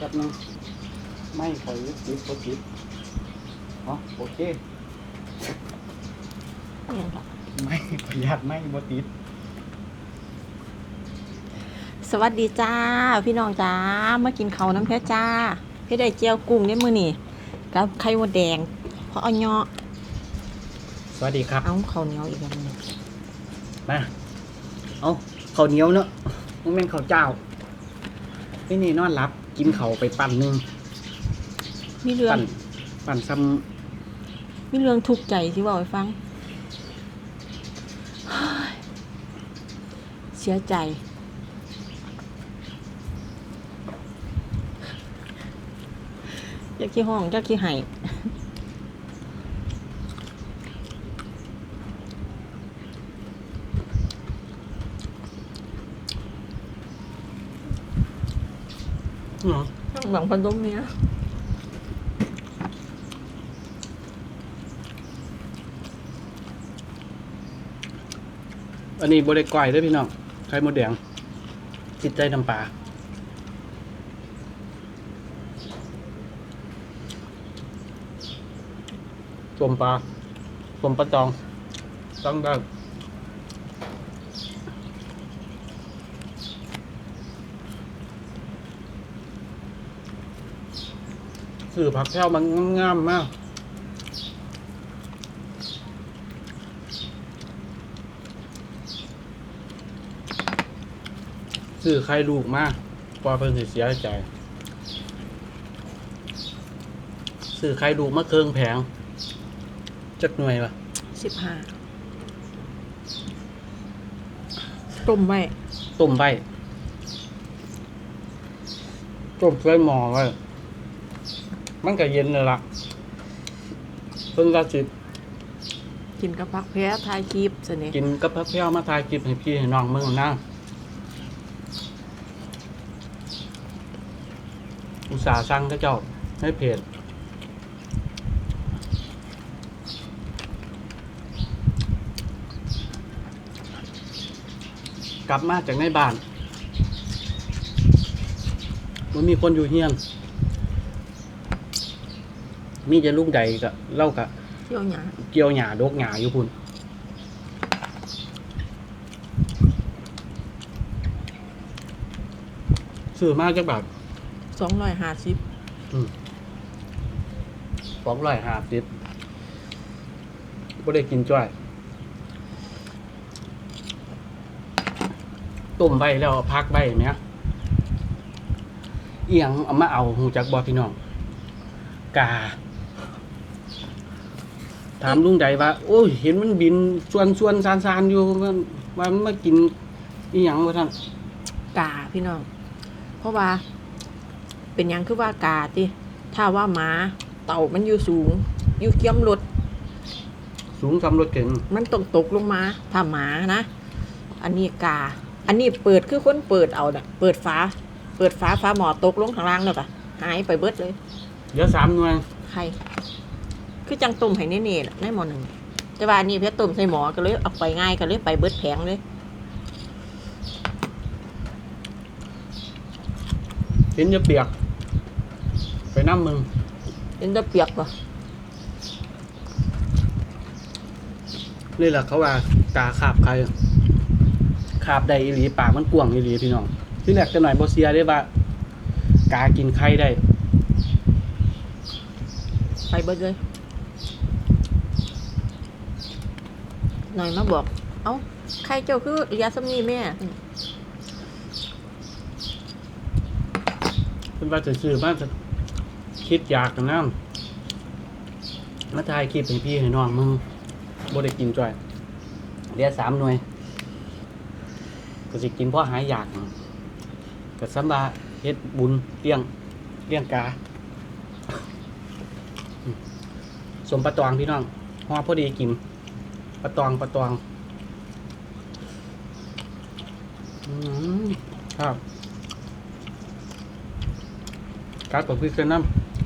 แป๊บนึงไม่คอยติดก็ติดอ๋อโอเคเนี่ยค่ะไม่ประหยัดไม่บ่ติดสวัสดีจ้า พี่น้องจ้ามากินเขาวน้ำเพชรจ้าพี่ได้เจียวกุ้งเนี่ยมือนี่กับไข่มดแดงเพราะเอาเนาะสวัสดีครับเอาข้าวเหนียวอีกแล้วนี่มาเอาข้าวเหนียวเนาะมันเป็นข้าวเจ้านี่นี่นอนรับ กินเขาวไปปั่นหนึงมีเรื่อง ปั่นปั่นซ้มีเรื่องทุกข์ใจที่บอกให้ฟังเฮ้ยเสียใจ อยากขี้ห้องอยากขี้ไห้ำอืมหวังพันต้มเนี้ยอันนี้บริก่อยเด้วยพี่น้องไข่มดแดงจิตใจน้ำปลาต้มปลาต้มปลาจองต้องได้ สื่อผักแก้วมันงามๆมากซื้อใครลูกมากพอเพิ่นสิเสียใจซื้อใครลูกมาเครื่องแผงจักหน่วยปะสิบห้าต้มไว้ ต้มใบต้มใส่หม้อไว้ มันก็เย็นเลยล่ะเพิ่นว่าสิกินกับผักแพ้ทายคลิปสินี่กินกับพักแพ้วมาทายคลิปให้พี่ให้น้องมึงนะอุตส่าห์สั่งก็เจ้าให้เพจกลับมาจากในบ้านมันมีคนอยู่เฮียน มีจะลูกใดกะเล่ากะเที่ยวหยาเกี่ยวหญ้าดกหญ้าอยู่พุ่นซื้อมาจากแบบสองร้อยห้าสิบสองร้อยห้าสิบก็ได้กินจ้อยต้มใบแล้วเอาพักใบไหมเอียงเอามาเอาหูจักบอพี่น้อง กา ถามลุงใดว่า โอ้ยเห็นมันบินส่วนส่วนซานซานๆอยู่ว่าว่ามันมากินอีหยังวะท่านกาพี่น้อง เพราะว่า เป็นหยังคือว่ากาติถ้าว่าหมาเต่ามันอยู่สูง อยู่เกียมรถสูงสำรถเก่งมันต้องตกลงมา ถ้าหมานะ อันนี้กา อันนี้เปิดคือคนเปิดเอาน่ะ เปิดฝา เปิดฝาฝาหมอตกลงข้างล่างแล้วก็หายไปเบิดเลย เดี๋ยวสามหน่วยใคร คือจังตุ่มให้เน่ๆน่ะในหมอหนึ่งแต่ว่าอันนี้เพื่อตุ่มใส่หมอก็เลยเอาไปง่ายก็เลยไปเบิดแผงเลยเห็นจะเปียก ไปน้ำมึงเป็นตะเปียกป่ะนี่แหละเขาว่ากาขาบใครขาบได้อีหลีปากมันกว้างอีหลีพี่น้อง ที่แรกจะหน่อยบเซียได้ว่ากากินไข่ได้ ไปเบิดเลย หน่อยมาบอก เอ้าใครเจ้าคือเรียสำนีแม่เป็นว่าจะซื้อมาจะคิดอยากกันนะมาถ่ายคลิปให้พี่ให้น้องมึงบ่ได้กินจ้อยเดี๋ยวสามหน่วย ก็สิกินเพราะหายอยากก็สำบาเฮ็ดบุญเลี้ยงเลี้ยงกาสมปลาตองพี่น้องห่อพอดีกิน ปลาตองปลาตองอืมครับการกับพริกเส้นน้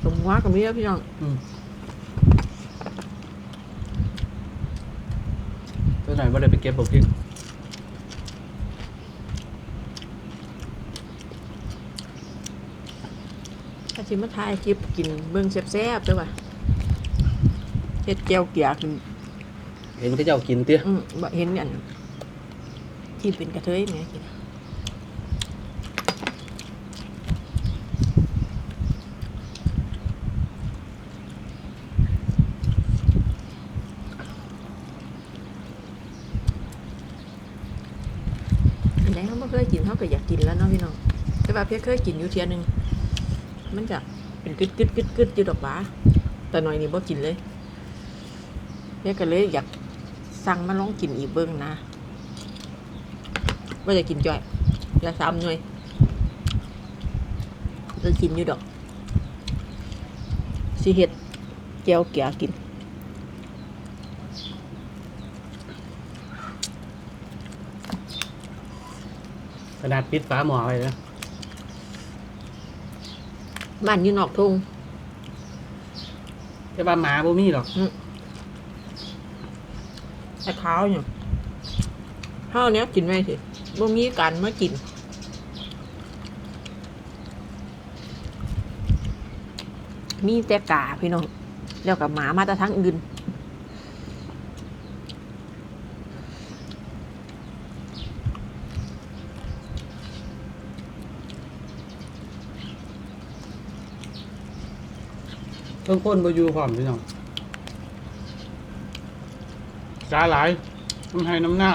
สมหัวกับมีแล้วพี่น้องำอืมตัวไหนว่าได้ไปเก็บบอกพริกถ้าชิมาทายคลิปกินเบิ่งแซ่บๆด้วยว่ะเฮ็ดแก้วเกียกิน เห็นเขาเจ้ากินเตี้ยอืมบ่เห็นอันที่เป็นกระเทยแม่กินอันไหนเขาไม่เคยกินเขาก็อยากกินแล้วเนาะพี่น้องแต่ว่าเพียเคยกินอยู่เทียนึงมันจะเป็นกึดกึดกึดกึดอยู่ดอกหวาแต่หน่อยนี่บ่กินเลยเพียก็เลยอยาก สั่งมาลองกินอีกเบิ้งนะว่าจะกินจ่อยอย่าซ้ำหน่อยจะกินอยู่ดอกสิเห็ดแก้วเกียกินขนาดปิดฝาหม้อไว้นะบ้านอยู่นอกทุ่งแต่ว่าหมาบ่มีหรอก แต่ขาวอยู่ข้าวเนี้ยกินไม่สิบ่มีการมากินมีแต่กาพี่น้องแล้วกับหมามาแต่ทั้งอื่นเพิ่งคนบ่อยู่พร้อมพี่น้องสาหลายมันให้น้ำหน้า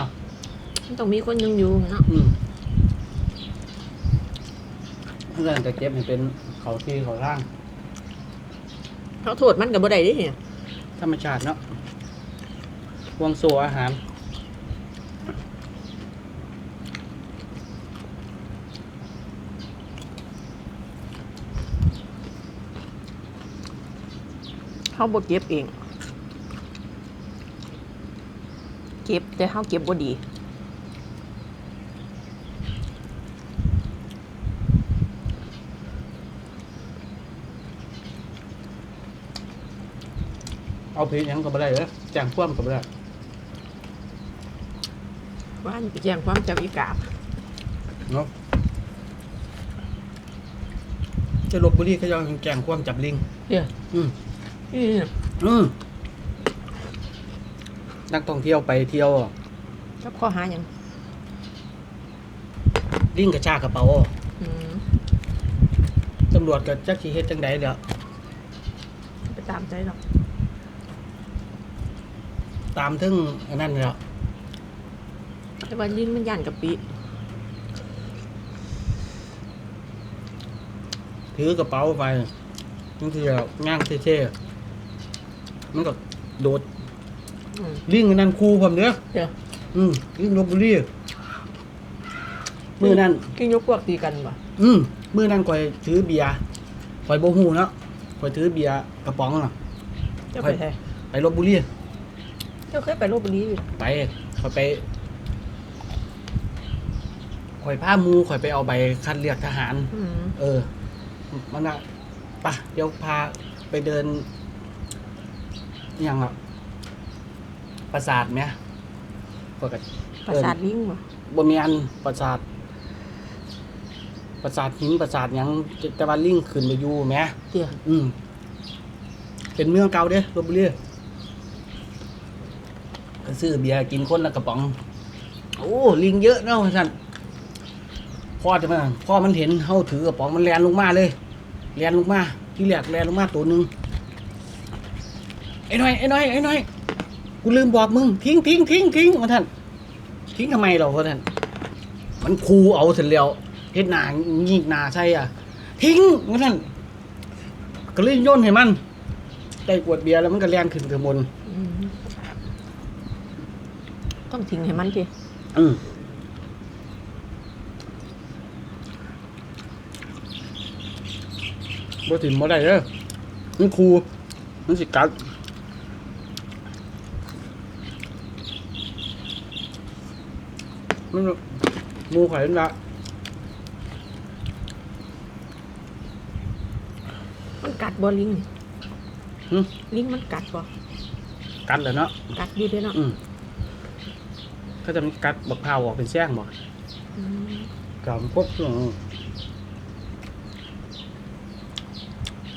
มันต้องมีคนยังอยู่เนาะอืมเพื่อนจะเก็บให้เป็นเขาที่เขาร่าง เขาโทษมันกับบ่ได้เดิเนี่ยธรรมชาติเนาะวงโซอาหาร เขาบ่เก็บเอง เก็บ แต่เขาเก็บบ่ดีเอาเพลงยังกับอะไรเหรอแจ้งความกับอะไรว่าอันไปแจ้งความจับอีกาบเนาะจะลบบุรีเขายังแจ้งความจับลิงเดี๋ยวอืมนี่อืม นักท่องเที่ยวไปเที่ยวจับข้อหาหยังลิงกระชากกระเป๋าอืมตำรวจก็จักสิเฮ็ดจังไดเดี๋ยวไปตามใจหรอกตามถึงอันนั้นแล้วแต่ว่าลิ้นมันย่านกับปีถือกระเป๋าไปบางทีเราย่างเท่ๆมันก็โดด อืม ลิงอันนั้นคูผมเด้อเดี๋ยวอืมลิงลบบุรีมือนั้นกินยกพวกตีกันบ่อืมมือนั้นข่อยถือเบียร์ข่อยโบหูเนาะข่อยถือเบียร์กระป๋องน่ะ เจ้าไปไทยไปลบบุรีเจ้าเคยไปลบบุรีอยู่ไปข่อยไปข่อยพาหมูข่อยไปเอาใบคัดเลือกทหาร อืมเออ มันอะปะเดี๋ยวพาไปเดินอหย่างอะ ปราสาทไหมปกติประสาทลิงบ่บ่มีอันปราสาท ปราสาทหินปราสาทหยังแต่ว่าลิงขึ้นไปอยู่ไหมเดี๋ยวอืมเป็นเมืองเก่าเด้ลบบุรีก็ซื้อเบียร์กินคนละกระป๋อง โอ้ลิงเยอะเนาะท่านพ่อจะมาพ่อมันเห็นเฮาถือกระป๋องมันแลนลงมาเลยแลนลงมา ที่แรกแลนลงมาตัวหนึ่งไอ้น้อยไอ้น้อยไอ้น้อย กูลืมบอกมึงทิ้งทิ้งทิ้งทิ้งมาท่านทิ้งทำไมเราพ่อท่านมันคูเอาเสร็จแล้วเฮ็ดหนางีกหนาใช่อะ ทิ้งมาท่านก็เลยโย่นให้มันได้กวดเบียร์แล้วมันก็แล่นขึ้นข้างบนอืมต้องทิ้งให้มันสิอืมบ่ถิ่มบ่ได้เด้อมันคูมันสิกัด มันหมูไข่นั่นละมันกัดบ่ลิงนี่หึลิงมันกัดบ่กัดเลยเนาะกัดอยู่เด้อเนาะอืมเขาจะมีกัดบักพร้าวออกเป็นแส้งบ่อืมกับพวกอืม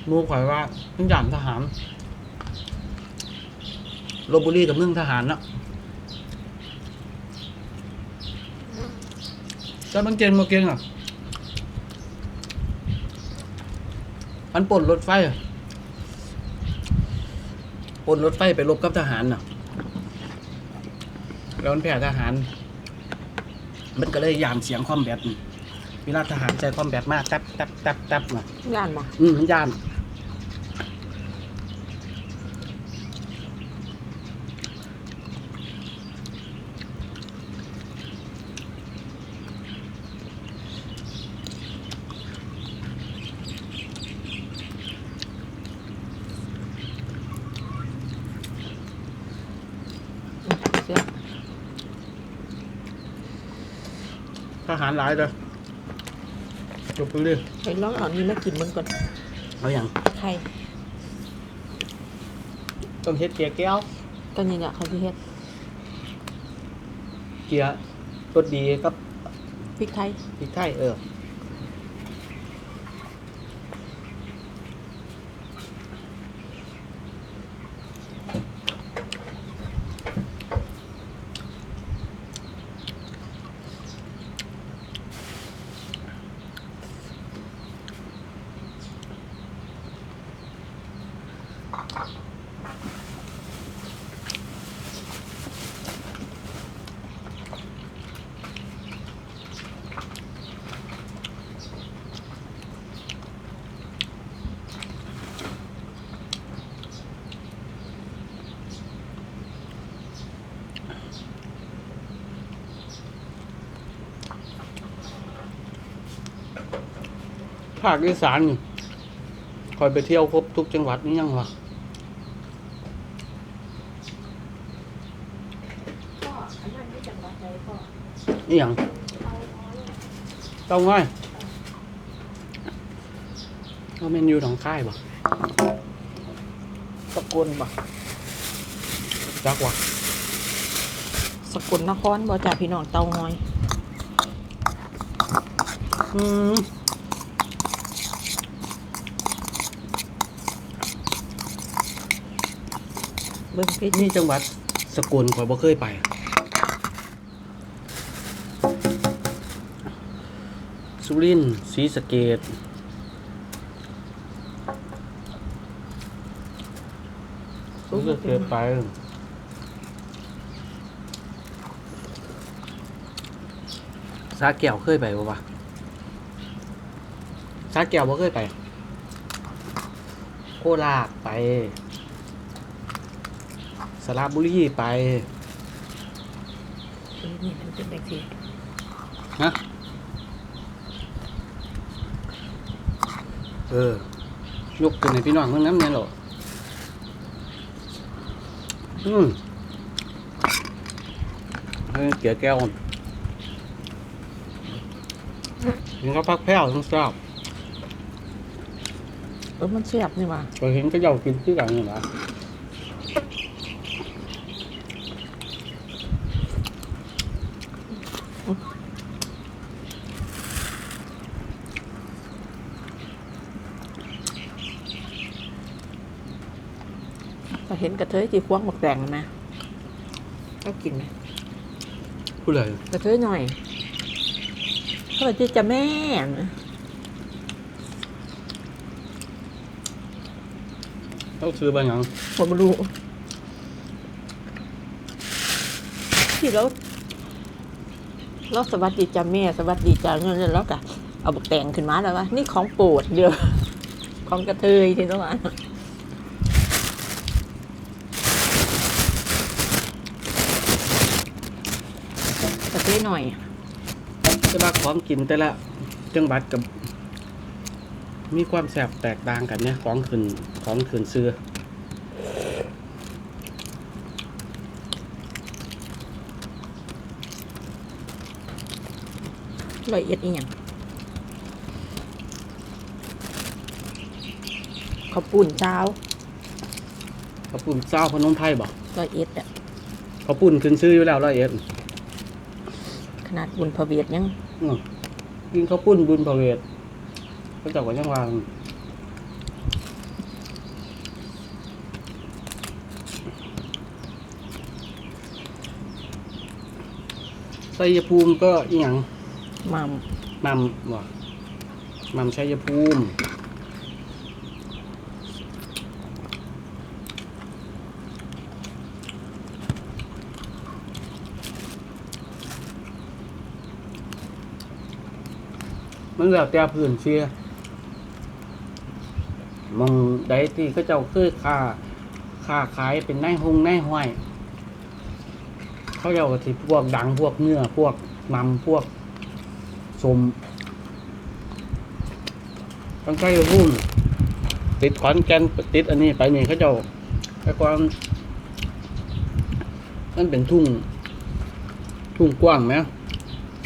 หมูข่อยว่าเพิ่งย่านทหารลบบุรีกับเมืองทหารเนาะ จะบังเกนมาเก่งอะ มันปล้นรถไฟอะปล้นรถไฟไปรบกับทหารน่ะ แล้วมันแพ้ทหาร มันก็เลยยามเสียงคอมแบทนี่เวลาทหารใจคอมแบทมากแทบแทบแทบแทบมาย่านบ่อืมมันยานท หารหลายเลยจบไปเลยไปลองเอานี่มากินมันก่อนเอาอย่างไข่ต้องเฮ็ดเกียร์แก้วตอนนี้เนี่ยเขาที่เฮ็ดเกียร์รสดีกับพริกไทยพริกไทยเออ ภาคอีสานนี่คอยไปเที่ยวครบทุกจังหวัดนี่ยังวะนี่ยังเต้าง่ายเราเมนอยู่หนองค่ายบ่สกลบ่จักวะสกลนครบ่จ่าพี่น้องเตาง้อย อืม เบิ่งพชรนี่จังหวัดสกลคอยบ่เคยไป สุรินทร์ศรีสะเกดผมก็เคยไปสาแก้วเคยไปบ่วะสาแก้วบ่เคยไป โคราชไป สระบุรีไป เอ้ยนี่มันเป็นแบบนี้ฮะ เออ ยกขึ้นในพี่น้องเพิ่งน้ำเนี่ยหรออืมให้เกี่ยวแก้วกินข้าวพักแพ้วทั้งทราบเออมันแซ่บนี่ว่ะก็เห็นก็เจ้ากินที่กันนี่นะก็ เห็นกระเทยที่ควงหมกแดงนะก็กินไหมพูดเลยกระเทยหน่อยเขาบอกที่จะแม่นะต้องซื้อไปหยังผมรู้ที่เราเราสวัสดีจ้าแม่สวัสดีจ้าเงินแล้วก็เอาบกแตงขึ้นมาแล้วว่านี่ของโปรดเดียวของกระเทยที่ต้องอ่าน กระเทยหน่อยแต่ว่าของกินแต่ละจังหวัดกับ มีความแสบแตกต่างกันเนี่ยของขึ้นของขึ้นซื้อละเอียดอีหยังข้าวปุ่นเช้าข้าวปุ้นเจ้าพนมไพรบอกละเอียดอะข้าวปุ้นขึ้นซื้ออยู่แล้วร้อยเอ็ดข นัดบุญพเวียดยังกินข้าวปุ้นบุญพเวียดก็จับกันยังวางชัยภูมิก็อีหยังมัมมัมว่ะมัมชัยภูมิ มันแล้วแต่พื้นเชียมองใดที่เขาเจ้าเคยค้าค้าขายเป็นนายหงนายห้อยเขาเจ้าก็สิพวกดังพวกเนื้อพวกมัมพวกสมต้องใช้รุ่นติดขอนแกนติดอันนี้ไปนี่เขาเจ้าแต่ก่อนมันเป็นทุ่ง ทุ่งกว้างไหม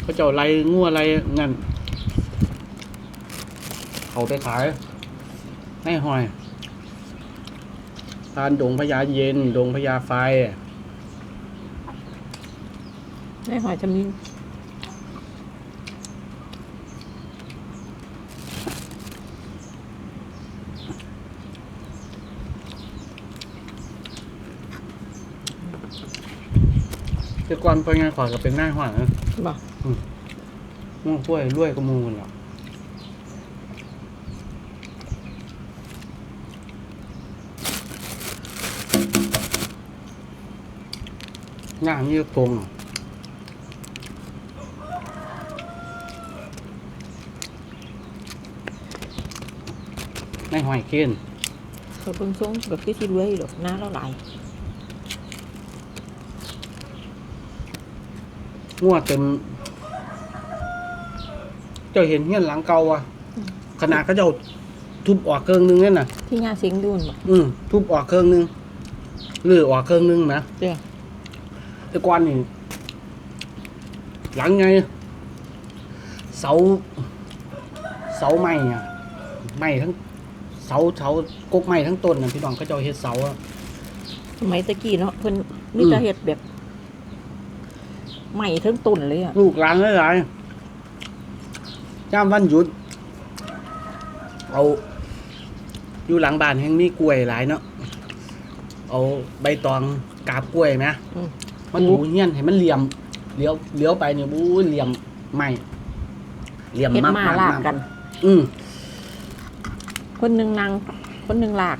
เขาเจ้าไล่งัวไล่นั่น เขาไปขายให้หอยทานดงพญาเย็น ดงพญาไฟได้หอยจะมีแต่ก่อนไปงานขวาก็เป็นหน้าหอยนะบ่ม่วงกล้วยรวยก็มูกันหรอ หน้านี่ตรงในหอยเคนเขาเบิ่งทรงก็คือสิรวยอยู่ดอกหน้าเราหลายงัวเต็ม เจ้าเห็นเฮียนหลังเก่าอะขนาดเขาเจ้าทุบออกเครื่องนึงเนี่ยน่ะที่งาเสียงดูนบ่อืมทุบออกเครื่องนึงหรือออกเครื่องนึงนะเด้อ แต่ก่อนนี่หลังไง เสา เสาไม้อะไม้ทั้ง เสาเสากกไม้ทั้งต้นนะพี่น้องเขาเจ้าเฮ็ดเสาอะ สมัยตะกี้เนาะเพิ่นมีแต่เฮ็ดแบบใหม่ทั้งต้นเลยอะลูกหลานหลายๆย่ามวันหยุด เอา อยู่หลังบ้านแห่งมีกล้วยหลายเนาะ เอาใบตองกาบกล้วยไหม อืม มันดูเงี้ยนให้มันเหลี่ยมเลี้ยวเลี้ยวไปเนี่ยบู๊เหลี่ยมไม่เหลี่ยมเฮ็ดมากมาๆลากกัน อืมคนหนึงนางคนหนึงลาก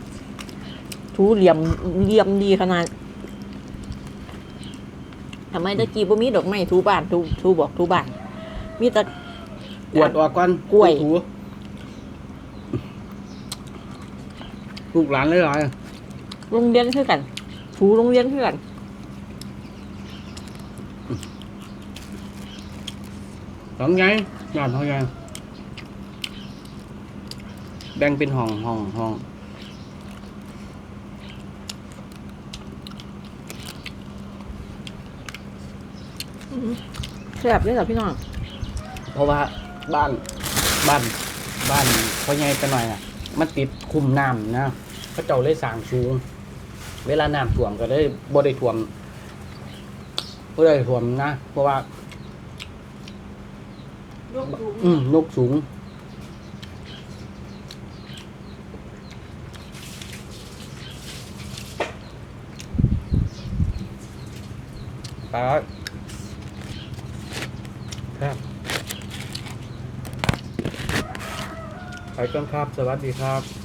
ถูเหลี่ยมเหลี่ยมดีขนาดทำไมตะกี้บ่มีดอกไม้ถูบ้านถูถูบอกถูบ้าน มีแต่ กวดออกก่อนกล้วย ถูลูกหลานหลายโรงเรียนคือกัน ถูโรงเรียนคือกัน สองไงยอดเท่าไงแบ่งเป็นห้องห้องห้องแซ่บเลยเหรอพี่น้อง เพราะว่าบ้านบ้านบ้านพ่อใหญ่กันหน่อยน่ะ มันติดคุมน้ำนะเขาเจ้าเลยสร้างสูง เวลาน้ำท่วมก็เลยบ่ได้ท่วมบ่ได้ท่วมนะ เพราะว่า อืมนกสูง ปลาครับไปกันครับ สวัสดีครับ